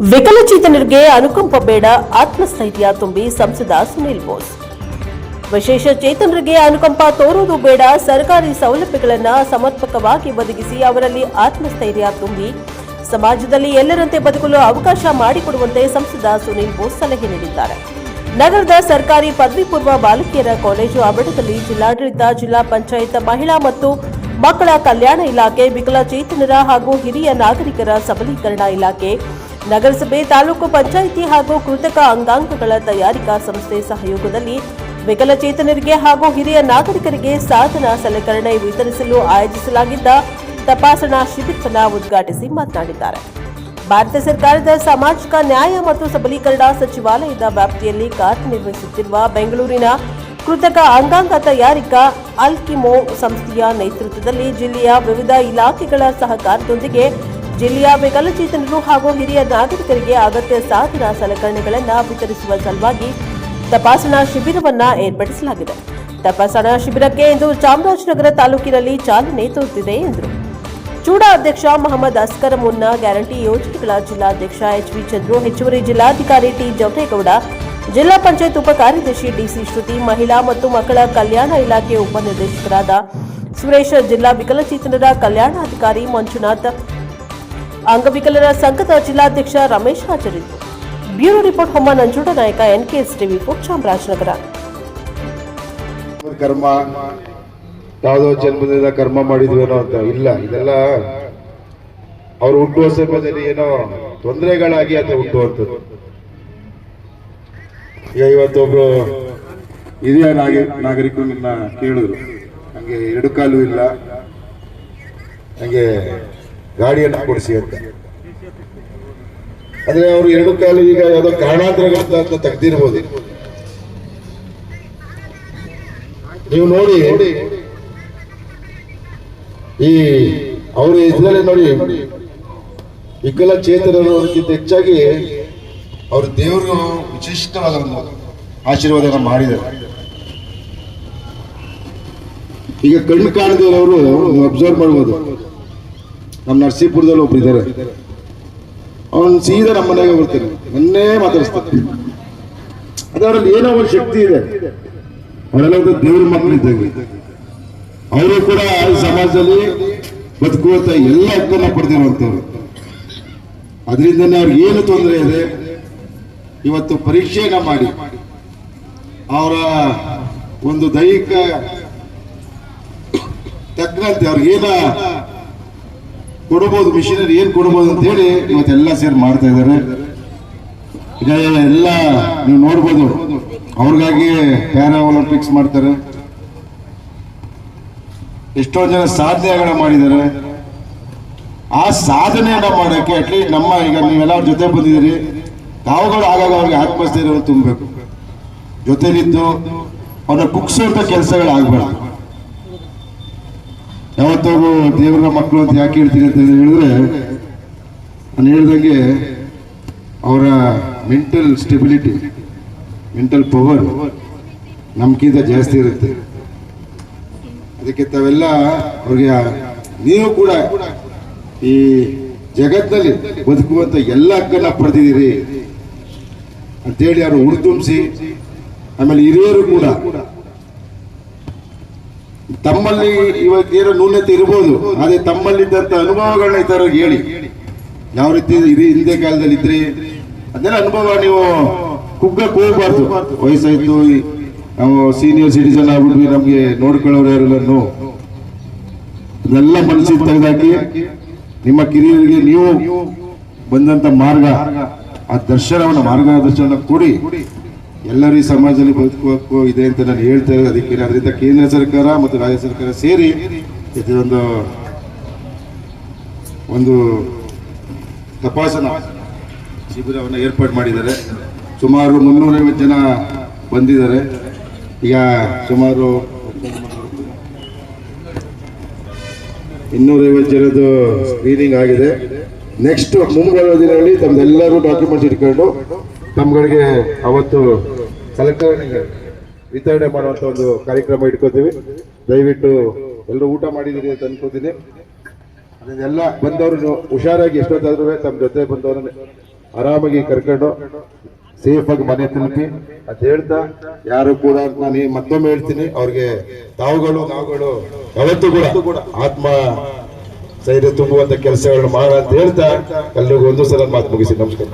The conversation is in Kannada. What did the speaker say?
ವಿಕಲಚೇತನರಿಗೆ ಅನುಕಂಪ ಬೇಡ, ಆತ್ಮಸ್ಥೈರ್ಯ ತುಂಬಿ ಸಂಸದ ಸುನೀಲ್ ಬೋಸ್. ವಿಶೇಷ ಚೇತನರಿಗೆ ಅನುಕಂಪ ತೋರುವುದು ಬೇಡ, ಸರ್ಕಾರಿ ಸೌಲಭ್ಯಗಳನ್ನು ಸಮರ್ಪಕವಾಗಿ ಒದಗಿಸಿ ಅವರಲ್ಲಿ ಆತ್ಮಸ್ಥೈರ್ಯ ತುಂಬಿ ಸಮಾಜದಲ್ಲಿ ಎಲ್ಲರಂತೆ ಬದುಕಲು ಅವಕಾಶ ಮಾಡಿಕೊಡುವಂತೆ ಸಂಸದ ಸುನೀಲ್ ಬೋಸ್ ಸಲಹೆ ನೀಡಿದ್ದಾರೆ. ನಗರದ ಸರ್ಕಾರಿ ಪದವಿ ಪೂರ್ವ ಬಾಲಕಿಯರ ಕಾಲೇಜು ಆವರಣದಲ್ಲಿ ಜಿಲ್ಲಾಡಳಿತ, ಜಿಲ್ಲಾ ಪಂಚಾಯತ್, ಮಹಿಳಾ ಮತ್ತು ಮಕ್ಕಳ ಕಲ್ಯಾಣ ಇಲಾಖೆ, ವಿಕಲಚೇತನರ ಹಾಗೂ ಹಿರಿಯ ನಾಗರಿಕರ ಸಬಲೀಕರಣ ಇಲಾಖೆ ನಗರಸಭೆ ತಾಲೂಕು ಪಂಚಾಯಿತಿ ಹಾಗೂ ಕೃತಕ ಅಂಗಾಂಗಗಳ ತಯಾರಿಕಾ ಸಂಸ್ಥೆ ಸಹಯೋಗದಲ್ಲಿ ವಿಕಲಚೇತನರಿಗೆ ಹಾಗೂ ಹಿರಿಯ ನಾಗರಿಕರಿಗೆ ಸಾಧನ ಸಲಕರಣೆ ವಿತರಿಸಲು ಆಯೋಜಿಸಲಾಗಿದ್ದ ತಪಾಸಣಾ ಶಿಬಿರ ಉದ್ಘಾಟಿಸಿ ಮಾತನಾಡಿದ್ದಾರೆ. ಭಾರತ ಸರ್ಕಾರದ ಸಾಮಾಜಿಕ ನ್ಯಾಯ ಮತ್ತು ಸಬಲೀಕರಣ ಸಚಿವಾಲಯದ ವ್ಯಾಪ್ತಿಯಲ್ಲಿ ಕಾರ್ಯನಿರ್ವಹಿಸುತ್ತಿರುವ ಬೆಂಗಳೂರಿನ ಕೃತಕ ಅಂಗಾಂಗ ತಯಾರಿಕಾ ಅಲ್ಕಿಮೋ ಸಂಸ್ಥೆಯ ನೇತೃತ್ವದಲ್ಲಿ ಜಿಲ್ಲೆಯ ವಿವಿಧ ಇಲಾಖೆಗಳ ಸಹಕಾರದೊಂದಿಗೆ ಜಿಲ್ಲೆಯ ವಿಕಲಚೇತನರು ಹಾಗೂ ಹಿರಿಯ ನಾಗರಿಕರಿಗೆ ಅಗತ್ಯ ಸಾಧನ ಸಲಕರಣೆಗಳನ್ನು ವಿತರಿಸುವ ಸಲುವಾಗಿ ತಪಾಸಣಾ ಶಿಬಿರವನ್ನು ಏರ್ಪಡಿಸಲಾಗಿದೆ. ತಪಾಸಣಾ ಶಿಬಿರಕ್ಕೆ ಇಂದು ಚಾಮರಾಜನಗರ ತಾಲೂಕಿನಲ್ಲಿ ಚಾಲನೆ ದೊರೆತಿದೆ ಎಂದರು. ಚೂಡಾ ಅಧ್ಯಕ್ಷ ಮೊಹಮ್ಮದ್ ಅಸ್ಕರ್ ಮುನ್ನಾ ಗ್ಯಾರಂಟಿ ಯೋಜನೆಗಳ ಜಿಲ್ಲಾಧ್ಯಕ್ಷ ಎಚ್ ವಿ ಚಂದ್ರು, ಹೆಚ್ಚುವರಿ ಜಿಲ್ಲಾಧಿಕಾರಿ ಟಿ ಜವರೇಗೌಡ, ಜಿಲ್ಲಾ ಪಂಚಾಯತ್ ಉಪ ಕಾರ್ಯದರ್ಶಿ ಡಿಸಿ ಶ್ರುತಿ, ಮಹಿಳಾ ಮತ್ತು ಮಕ್ಕಳ ಕಲ್ಯಾಣ ಇಲಾಖೆ ಉಪನಿರ್ದೇಶಕರಾದ ಸುರೇಶ್, ಜಿಲ್ಲಾ ವಿಕಲಚೇತನರ ಕಲ್ಯಾಣಾಧಿಕಾರಿ ಮಂಜುನಾಥ್ ಅಂಗವಿಕಲರ ಸಂಘದ ಜಿಲ್ಲಾಧ್ಯಕ್ಷ ರಮೇಶ್ ಹಾಜರಿದ್ದರು. ಬ್ಯೂರೋ ರಿಪೋರ್ಟ್ ಹೊಮ್ಮ ನಂಜುಂಡ ನಾಯಕ ಎನ್ಕೆಎಸ್ ಟಿವಿ ಫೋರ್ ಚಾಮರಾಜನಗರ. ಕರ್ಮ, ಯಾವುದೋ ಜನ್ಮದಿಂದ ಕರ್ಮ ಮಾಡಿದ್ವೇನೋ ಅಂತ ಇಲ್ಲ, ಇದೆಲ್ಲ ಅವ್ರು ಹುಟ್ಟುವ ಸಮಯದಲ್ಲಿ ಏನೋ ತೊಂದರೆಗಳಾಗಿ ಅಂತ ಹುಟ್ಟುವಂಥದ್ದು. ಈಗ ಇವತ್ತೊಬ್ರು ಹಿರಿಯ ನಾಗ, ನಾಗರಿಕರು ನಿನ್ನ ಕೇಳಿದ್ರು. ಹಂಗೆ ಎರಡು ಕಾಲು ಇಲ್ಲ. ನಂಗೆ ಗಾಡಿಯನ್ನು ಕೊಡಿಸಿ ಅಂತ. ಅಂದ್ರೆ ಅವರು ಎರಡು ಕಾಲು ಈಗ ಯಾವುದೋ ಕಾರಣಾಂತರಗಳಿಂದ ಅಂತ ತೆಗ್ದಿರ್ಬೋದು. ನೀವು ನೋಡಿ, ಈ ಅವರು ಇದ್ರಲ್ಲಿ ನೋಡಿ ವಿಕಲಚೇತನರು ಅದಕ್ಕಿಂತ ಹೆಚ್ಚಾಗಿ ಅವರು ದೇವರು ವಿಶಿಷ್ಟವಾದ ಒಂದು ಆಶೀರ್ವಾದ ಮಾಡಿದ್ದಾರೆ. ಈಗ ಕಣ್ಣು ಕಾಣದಿರೋರು ನೀವು ಅಬ್ಸರ್ವ್ ಮಾಡ್ಬೋದು. ನಮ್ಮ ನರಸೀಪುರದಲ್ಲಿ ಒಬ್ರು ಇದ್ದಾರೆ ಅವನು ಸೀದಾ ನಮ್ಮ ಮನೆಗೆ ಬರ್ತಾನೆ ನನ್ನೇ ಮಾತಾಡಿಸ್ತಾನೆ ಅದು ಅವರಲ್ಲಿ ಏನೋ ಒಂದು ಶಕ್ತಿ ಇದೆ. ಅವರೆಲ್ಲ ಒಂದು ದೇವ್ರ ಮಕ್ಕಳಿದ್ದಂಗೆ ಅವರು ಕೂಡ ಈ ಸಮಾಜದಲ್ಲಿ ಬದುಕುವಂತ ಎಲ್ಲ ಹಕ್ಕನ್ನ ಪಡೆದಿರುವಂತವ್ರು ಅದರಿಂದನೇ ಅವ್ರಿಗೆ ಏನು ತೊಂದರೆ ಇದೆ? ಇವತ್ತು ಪರೀಕ್ಷೆಯನ್ನ ಮಾಡಿ. ಅವರ ಒಂದು ದೈಹಿಕ ತಕ್ಕಂತೆ ಏನ ಕೊಡಬಹುದು ಮಿಷಿನರಿ ಏನ್ ಕೊಡಬಹುದು ಅಂತ ಹೇಳಿ ಇವತ್ತೆಲ್ಲ ಸೇರ್ ಮಾಡ್ತಾ ಇದ್ದಾರೆ. ಈಗ ಎಲ್ಲ ನೀವು ನೋಡ್ಬೋದು, ಅವ್ರಿಗಾಗಿ ಪ್ಯಾರಾ ಒಲಿಂಪಿಕ್ಸ್ ಮಾಡ್ತಾರೆ. ಎಷ್ಟೋ ಜನ ಸಾಧನೆಗಳನ್ನ ಮಾಡಿದ್ದಾರೆ. ಆ ಸಾಧನೆಯನ್ನ ಮಾಡಕ್ಕೆ ಅಟ್ಲೀಸ್ಟ್ ನಮ್ಮ ಈಗ ನೀವೆಲ್ಲ ಅವ್ರ ಜೊತೆ ಬಂದಿದ್ದೀರಿ. ತಾವುಗಳು ಆಗಾಗ ಅವ್ರಿಗೆ ಆತ್ಮಸ್ಥೈರ್ಯವನ್ನು ತುಂಬಬೇಕು. ಜೊತೆಲಿದ್ದು ಅವ್ರನ್ನ ಕುಗ್ಸುವಂತ ಕೆಲಸಗಳು ಯಾವತ್ತವರು ದೇವರ ಮಕ್ಕಳು ಅಂತ ಯಾಕೆ ಹೇಳ್ತೀನಿ ಅಂತ ಹೇಳಿದ್ರೆ, ನಾನು ಹೇಳ್ದಂಗೆ ಅವರ ಮೆಂಟಲ್ ಸ್ಟೆಬಿಲಿಟಿ ಮೆಂಟಲ್ ಪವರ್ ನಮ್ಗಿಂತ ಜಾಸ್ತಿ ಇರುತ್ತೆ. ಅದಕ್ಕೆ ತಾವೆಲ್ಲ ಅವ್ರಿಗೆ ನೀವು ಕೂಡ ಈ ಜಗತ್ತಿನಲ್ಲಿ ಬದುಕುವಂತ ಎಲ್ಲ ಹಕ್ಕನ್ನ ಪಡೆದಿದ್ದೀರಿ ಅಂತೇಳಿ ಅವರು ಹುರಿದುಂಬಿಸಿ, ಆಮೇಲೆ ಹಿರಿಯರು ಕೂಡ ತಮ್ಮಲ್ಲಿ ಇವತ್ತು ಏನೋ ನ್ಯೂನತೆ ಇರ್ಬೋದು ಅದೇ ತಮ್ಮಲ್ಲಿದ್ದಂತ ಅನುಭವಗಳನ್ನ ಈ ತರ ಹೇಳಿ. ಯಾವ ರೀತಿ ಹಿಂದೆ ಕಾಲದಲ್ಲಿ ಇದ್ರಿ ಅದೆಲ್ಲ ಅನುಭವ ನೀವು ಕುಗ್ಗಕ್ಕೆ ಹೋಗ್ಬಾರ್ದು. ವಯಸ್ಸಾಯ್ತು, ನಾವು ಸೀನಿಯರ್ ಸಿಟಿಸನ್ ಆಗ್ಬಿಟ್ವಿ ನಮ್ಗೆ ನೋಡ್ಕೊಳ್ಳೋರು ಯಾರೆಲ್ಲನು ಅದೆಲ್ಲ ಮನಸ್ಸಿಗೆ ತೆಗೆದಾಕಿ ನಿಮ್ಮ ಕಿರಿಯರಿಗೆ ನೀವು ಬಂದಂತ ಮಾರ್ಗ, ಆ ದರ್ಶನವನ್ನ ಮಾರ್ಗದರ್ಶನ ಕೊಡಿ. ಎಲ್ಲರೂ ಈ ಸಮಾಜದಲ್ಲಿ ಬದುಕುವ ಇದೆ ಅಂತ ನಾನು ಹೇಳ್ತಾ ಇರೋದು. ಅದಕ್ಕೆ ಅದರಿಂದ ಕೇಂದ್ರ ಸರ್ಕಾರ ಮತ್ತು ರಾಜ್ಯ ಸರ್ಕಾರ ಸೇರಿ ಇದೊಂದು ಒಂದು ತಪಾಸಣಾ ಶಿಬಿರವನ್ನು ಏರ್ಪಾಡು ಮಾಡಿದ್ದಾರೆ. ಸುಮಾರು ಮುನ್ನೂರೈವತ್ತು ಜನ ಬಂದಿದ್ದಾರೆ. ಈಗ ಸುಮಾರು ಇನ್ನೂರೈವತ್ತು ಜನದ್ದು ಸ್ಕ್ರೀನಿಂಗ್ ಆಗಿದೆ. ನೆಕ್ಸ್ಟ್ ಮುಂಬರುವ ದಿನಗಳಲ್ಲಿ ತಮ್ದೆಲ್ಲರೂ ಡಾಕ್ಯುಮೆಂಟ್ಸ್ ಇಟ್ಕೊಂಡು ತಮ್ಗಳಿಗೆ ಅವತ್ತು ಸಲಕರಣೆ ವಿತರಣೆ ಮಾಡುವಂತ ಒಂದು ಕಾರ್ಯಕ್ರಮ ಇಟ್ಕೋತೀವಿ. ದಯವಿಟ್ಟು ಎಲ್ಲರೂ ಊಟ ಮಾಡಿದ್ದೀರಿ ಅಂತ ಅನ್ಕೋತೀನಿ. ಅದನ್ನೆಲ್ಲ ಬಂದವರು ಹುಷಾರಾಗಿ ಎಷ್ಟೊತ್ತಾದ್ರೂ ತಮ್ಮ ಜೊತೆ ಬಂದವ್ರನ್ನ ಆರಾಮಾಗಿ ಕರ್ಕೊಂಡು ಸೇಫ್ ಆಗಿ ಮನೆ ತಲುಪಿ ಅಂತ ಹೇಳ್ತಾ ಯಾರು ಕೂಡ ನಾನು ಮತ್ತೊಮ್ಮೆ ಹೇಳ್ತೀನಿ. ಅವ್ರಿಗೆ ತಾವುಗಳು, ನಾವುಗಳು ಯಾವತ್ತೂ ಕೂಡ ಆತ್ಮ ಧೈರ್ಯ ತುಂಬುವಂತ ಕೆಲಸಗಳನ್ನು ಮಾಡ ಅಂತ ಹೇಳ್ತಾ ಎಲ್ರಿಗೂ ಒಂದು ಸಲ ಮಾತು ಮುಗಿಸಿ. ನಮಸ್ಕಾರ.